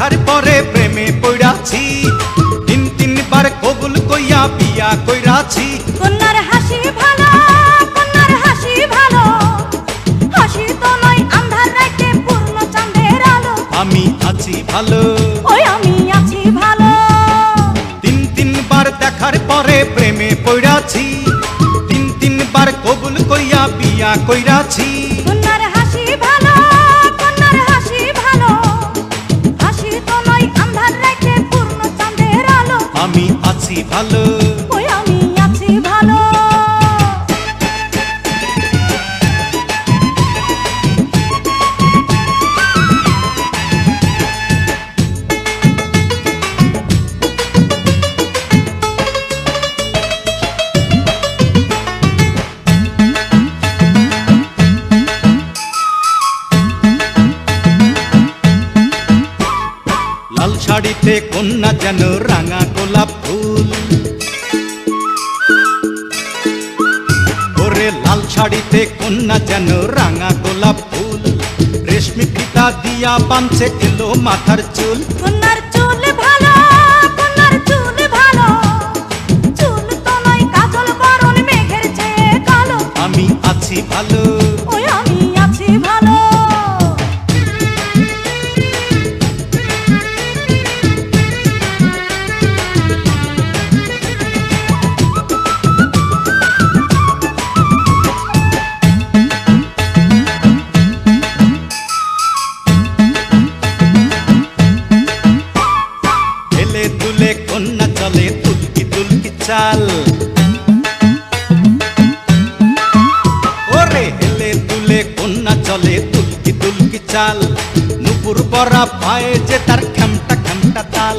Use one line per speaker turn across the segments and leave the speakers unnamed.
দেখার পরে প্রেমে পড়াছি তিন তিনবার কবুল কইয়া বিয়া কইরাছি।
কন্যার হাসি ভালো কন্যার হাসি ভালো। হাসি তো নয় আন্ধার রাতে পূর্ণ চাঁদের আলো।
আমি আছি ভালো।
ওই আমি আছি ভালো।
তিন তিনবার দেখার পরে প্রেমে পড়াছি তিন তিনবার কবুল কইয়া বিয়া কইরাছি। শাড়িতে কন্যা যেন রাঙা গোলাপ ফুল। ওরে লাল শাড়িতে কন্যা যেন রাঙা গোলাপ ফুল। রেশমি ফিতা দিয়া বাঁধছে এলো মাথার চুল।
কন্যার চুল চাল
নুপুর বরা পায়ে যে তার খামটা খামটা তাল।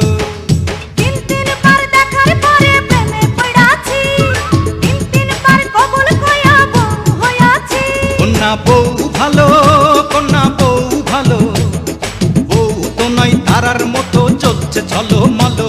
তারার মতো চলছে চলো মলো।